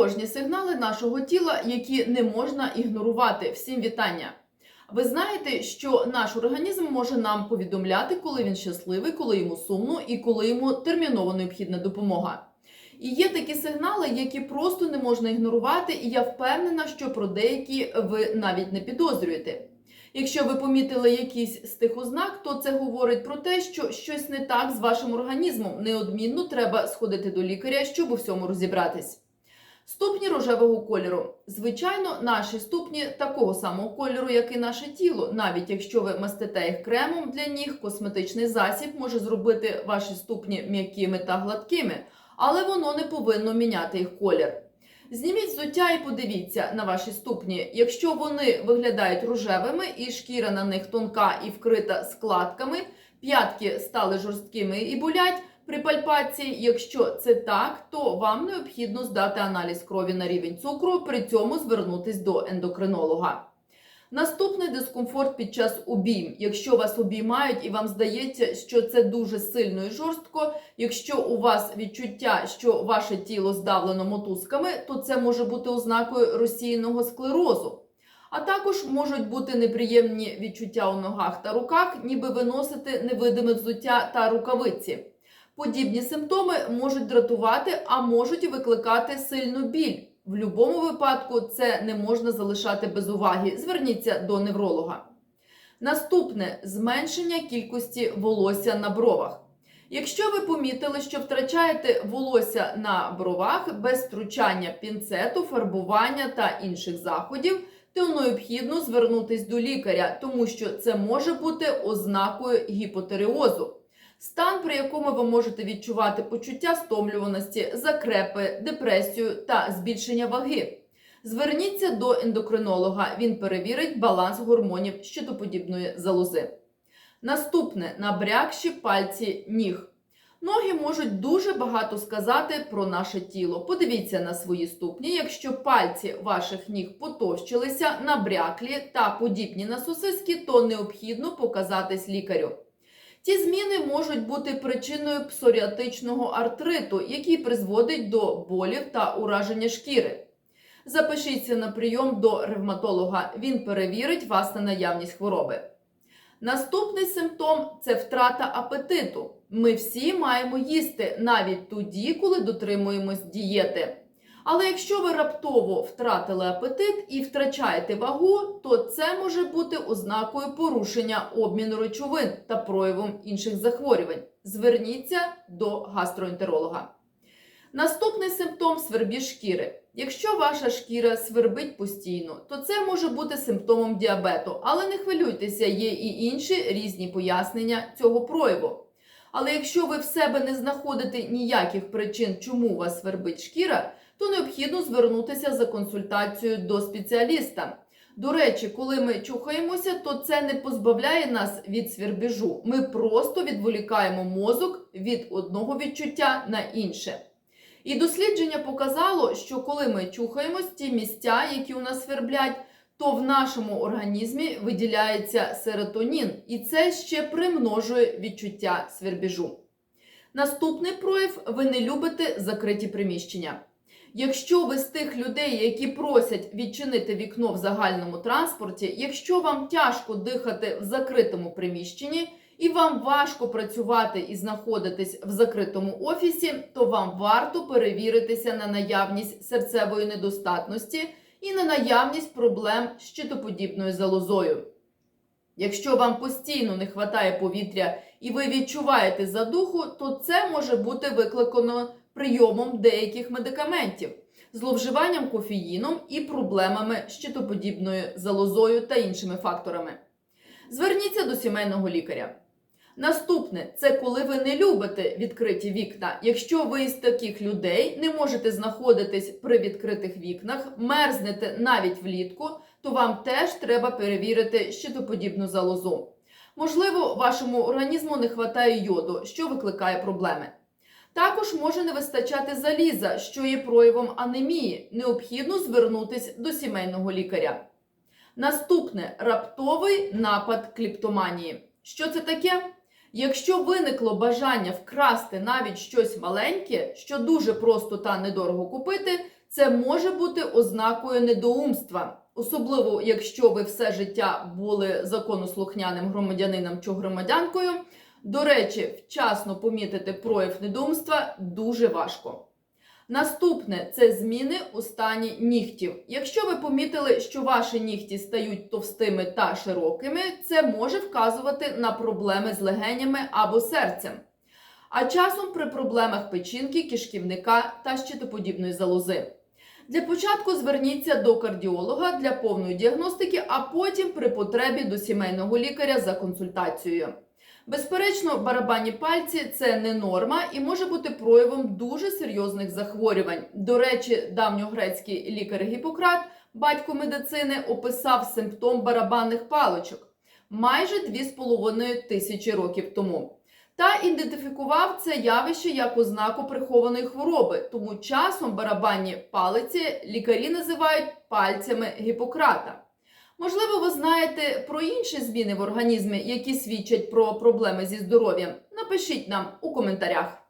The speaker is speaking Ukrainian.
тривожні сигнали нашого тіла, які не можна ігнорувати. Всім вітання! Ви знаєте, що наш організм може нам повідомляти, коли він щасливий, коли йому сумно і коли йому терміново необхідна допомога. І є такі сигнали, які просто не можна ігнорувати, і я впевнена, що про деякі ви навіть не підозрюєте. Якщо ви помітили якийсь з тих ознак, то це говорить про те, що щось не так з вашим організмом. Неодмінно треба сходити до лікаря, щоб у всьому розібратись. Ступні рожевого кольору. Звичайно, наші ступні такого самого кольору, як і наше тіло. Навіть якщо ви мастите їх кремом для ніг, косметичний засіб може зробити ваші ступні м'якими та гладкими, але воно не повинно міняти їх колір. Зніміть взуття і подивіться на ваші ступні. Якщо вони виглядають рожевими і шкіра на них тонка і вкрита складками, п'ятки стали жорсткими і болять при пальпації. Якщо це так, то вам необхідно здати аналіз крові на рівень цукру, при цьому звернутись до ендокринолога. Наступний дискомфорт під час обійм. Якщо вас обіймають і вам здається, що це дуже сильно і жорстко, якщо у вас відчуття, що ваше тіло здавлено мотузками, то це може бути ознакою розсіяного склерозу. А також можуть бути неприємні відчуття у ногах та руках, ніби ви носите невидиме взуття та рукавиці. Подібні симптоми можуть дратувати, а можуть викликати сильну біль. В будь-якому випадку це не можна залишати без уваги. Зверніться до невролога. Наступне зменшення кількості волосся на бровах. Якщо ви помітили, що втрачаєте волосся на бровах без втручання пінцету, фарбування та інших заходів, то необхідно звернутись до лікаря, тому що це може бути ознакою гіпотереозу. Стан, при якому ви можете відчувати почуття стомлюваності, закрепи, депресію та збільшення ваги. Зверніться до ендокринолога, він перевірить баланс гормонів щитоподібної залози. Наступне набрякші пальці ніг. Ноги можуть дуже багато сказати про наше тіло. Подивіться на свої ступні. Якщо пальці ваших ніг потовщилися, набряклі та подібні на сосиски, то необхідно показатись лікарю. Ті зміни можуть бути причиною псоріатичного артриту, який призводить до болів та ураження шкіри. Запишіться на прийом до ревматолога, він перевірить вас на наявність хвороби. Наступний симптом це втрата апетиту. Ми всі маємо їсти навіть тоді, коли дотримуємось дієти. Але якщо ви раптово втратили апетит і втрачаєте вагу, то це може бути ознакою порушення обміну речовин та проявом інших захворювань. Зверніться до гастроентеролога. Наступний симптом свербіж шкіри. Якщо ваша шкіра свербить постійно, то це може бути симптомом діабету, але не хвилюйтеся, є і інші різні пояснення цього прояву. Але якщо ви в себе не знаходите ніяких причин, чому вас свербить шкіра, то необхідно звернутися за консультацією до спеціаліста. До речі, коли ми чухаємося, то це не позбавляє нас від свербіжу. Ми просто відволікаємо мозок від одного відчуття на інше. І дослідження показало, що коли ми чухаємось, ті місця, які у нас сверблять, то в нашому організмі виділяється серотонін, і це ще примножує відчуття свербіжу. Наступний прояв ви не любите закриті приміщення. Якщо ви з тих людей, які просять відчинити вікно в загальному транспорті, якщо вам тяжко дихати в закритому приміщенні і вам важко працювати і знаходитись в закритому офісі, то вам варто перевіритися на наявність серцевої недостатності і на наявність проблем з щитоподібною залозою. Якщо вам постійно не вистачає повітря і ви відчуваєте задуху, то це може бути викликано прийомом деяких медикаментів, зловживанням кофеїном і проблемами з щитоподібною залозою та іншими факторами. Зверніться до сімейного лікаря. Наступне це коли ви не любите відкриті вікна. Якщо ви із таких людей не можете знаходитись при відкритих вікнах, мерзнете навіть влітку, то вам теж треба перевірити щитоподібну залозу. Можливо, вашому організму не вистачає йоду, що викликає проблеми. Також може не вистачати заліза, що є проявом анемії. Необхідно звернутися до сімейного лікаря. Наступне раптовий напад кліптоманії. Що це таке? Якщо виникло бажання вкрасти навіть щось маленьке, що дуже просто та недорого купити, Це може бути ознакою недоумства, особливо якщо ви все життя були законослухняним громадянином чи громадянкою. До речі, вчасно помітити прояв недоумства дуже важко. Наступне це зміни у стані нігтів. Якщо ви помітили, що ваші нігті стають товстими та широкими, це може вказувати на проблеми з легенями або серцем. А часом при проблемах печінки, кишківника та щитоподібної залози. Для початку зверніться до кардіолога для повної діагностики, а потім при потребі до сімейного лікаря за консультацією. Безперечно, барабанні пальці це не норма і може бути проявом дуже серйозних захворювань. До речі, давньогрецький лікар Гіппократ, батько медицини, описав симптом барабанних паличок майже 2,5 тисячі років тому. Та ідентифікував це явище як ознаку прихованої хвороби, тому часом барабанні палиці лікарі називають пальцями Гіппократа. Можливо, ви знаєте про інші зміни в організмі, які свідчать про проблеми зі здоров'ям. Напишіть нам у коментарях.